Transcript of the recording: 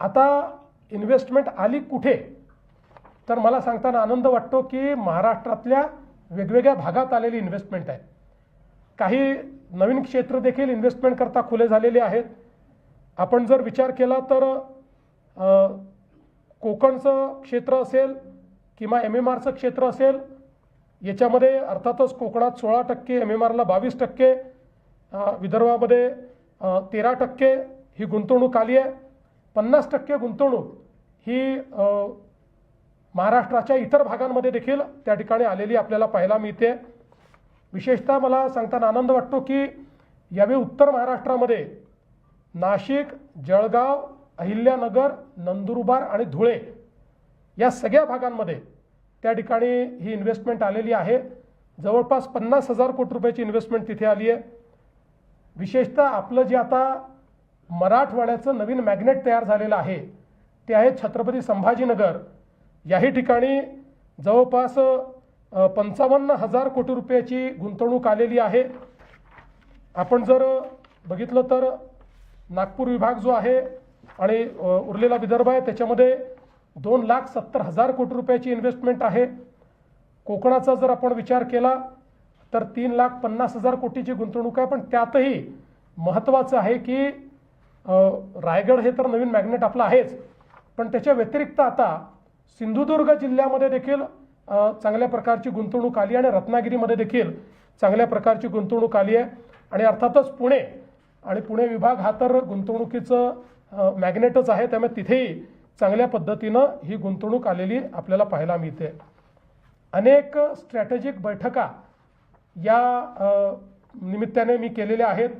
आता इन्व्हेस्टमेंट आली कुठे? तर मला सांगताना आनंद वाटतो की महाराष्ट्रातल्या वेगवेगळ्या भागात आलेली इन्व्हेस्टमेंट आहे. काही नवीन क्षेत्र देखील इन्व्हेस्टमेंट करता खुले झालेले आहेत. आपण जर विचार केला तर कोकणचं क्षेत्र असेल किंवा एम एम आरचं क्षेत्र असेल याच्यामध्ये अर्थातच कोकणात सोळा टक्के एम एम आरला बावीस टक्के विदर्भामध्ये तेरा टक्के ही गुंतवणूक आली आहे. पन्नास टक्के गुंतवणूक ही महाराष्ट्राच्या इतर भागांमध्ये देखील त्या ठिकाणी आलेली आपल्याला पाहायला मिळते. विशेषतः मला सांगताना आनंद वाटतो की यावेळी उत्तर महाराष्ट्रामध्ये नाशिक जळगाव अहिल्यानगर नंदुरबार आणि धुळे या सगळ्या भागांमध्ये त्या ठिकाणी ही इन्व्हेस्टमेंट आलेली आहे. जवळपास पन्नास हजार कोटी रुपयाची इन्व्हेस्टमेंट तिथे आली आहे. विशेषतः आपलं जे आता मराठवाड्याचं नवीन मॅग्नेट तयार झालेलं आहे. ते आहे छत्रपती संभाजीनगर. याही ठिकाणी जवळपास पंचावन्न हजार कोटी रुपयाची गुंतवणूक आलेली आहे. आपण जर बघितलं तर नागपूर विभाग जो आहे आणि उरलेला विदर्भ आहे त्याच्यामध्ये दोन लाख सत्तर हजार कोटी रुपयाची इन्व्हेस्टमेंट आहे. कोकणाचा जर आपण विचार केला तर तीन लाख पन्नास हजार कोटीची गुंतवणूक आहे. पण त्यातही महत्त्वाचं आहे की रायगड हे तर नवीन मॅग्नेट आपलं आहेच. पण त्याच्या व्यतिरिक्त आता सिंधुदुर्ग जिल्ह्यामध्ये देखील चांगल्या प्रकारची गुंतवणूक आली आणि रत्नागिरीमध्ये देखील चांगल्या प्रकारची गुंतवणूक आली आहे. आणि अर्थातच पुणे आणि पुणे विभाग हा तर गुंतवणुकीचं मॅग्नेटच आहे. त्यामुळे तिथेही चांगल्या पद्धतीनं ही गुंतवणूक आलेली आपल्याला पाहायला मिळते. अनेक स्ट्रॅटेजिक बैठका या निमित्ताने मी केलेल्या आहेत.